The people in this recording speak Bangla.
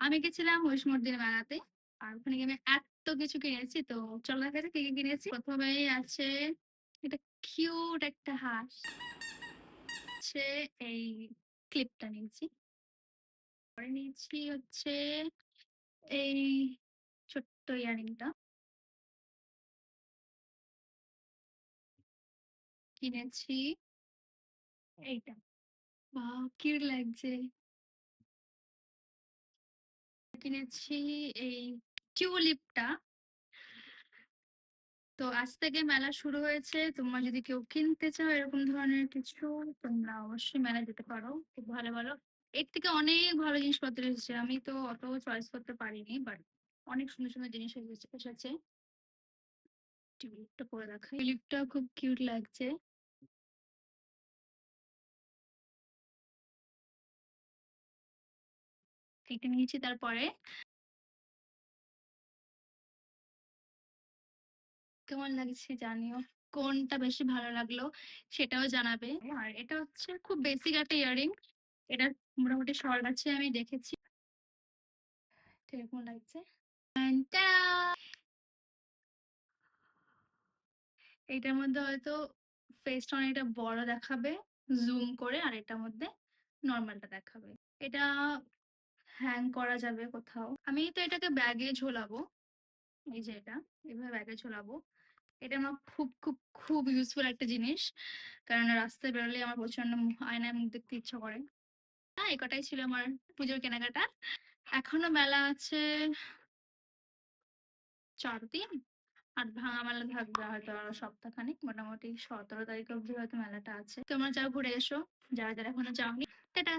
আমি গেছিলাম মহিষমর্দিনী মেলাতে। আর ওখানে গিয়ে আমি এত্ত কিছু কিনেছি। তো চলো যাক কি, কি কিনেছি। ১ম এই আছে এটা কিউট একটা হাঁস। হচ্ছে এই ক্লিপটা নিয়েছি। পরে নিয়েছি হচ্ছে এই ছোট্ট ইয়ারিংটা। কিনেছি এইটা। ওয়াও! কিউট লাগছে। কিনেছি এই টিউলিপটা। তো আজ থেকে মেলা শুরু হয়েছে। তোমরা যদি কেউ কিনতে চাও এরকম ধরনের কিছু তোমরা অবশ্যই মেলায় যেতে পারো। খুব ভালো, ভালো এর থেকে অনেক ভালো জিনিসপত্র এসেছে। আমি তো অত চয়েস করতে পারিনি। বাট অনেক সুন্দর, সুন্দর জিনিস এসেছে। টিউলিপটা পরে দেখাই। টিউলিপটাও খুব কিউট লাগছে। এটা নিয়েছি তারপরে কেমন লাগছে জানিও। কোনটা বেশি ভালো লাগল সেটাও জানাবে। আর এটা হচ্ছে খুব বেসিক একটা ইয়ারিং। এটার মোটামুটি শর্ট আছে আমি দেখেছি। কীরকম লাগছে? এইটার মধ্যে হয়তো ফেসটা অনেকটা বড় দেখাবে জুম করে। আর এটার মধ্যে নরমালটা দেখাবে। এটা হ্যাং করা যাবে কোথাও। আমি তো এটাকে ব্যাগে ঝোলাবো। এই যে এটা, এভাবে ব্যাগে ঝোলাবো। এটা আমার খুব, খুব, খুব ইউজফুল একটা জিনিস। কারণ রাস্তায় বেরোলে আমার প্রচণ্ড আয়নায় মুখ দেখতে ইচ্ছা করে। হ্যাঁ এই কটাই ছিল আমার পুজোর কেনাকাটা। এখনও মেলা আছে চার দিন। আর ভাঙা মেলা থাকবে হয়তো আরও সপ্তাহখানেক। মোটামুটি ১৭ তারিখ অব্দি হয়তো মেলাটা আছে। তোমরা যাও ঘুরে এসো। যারা, যারা এখনও যাওনি। টাটা!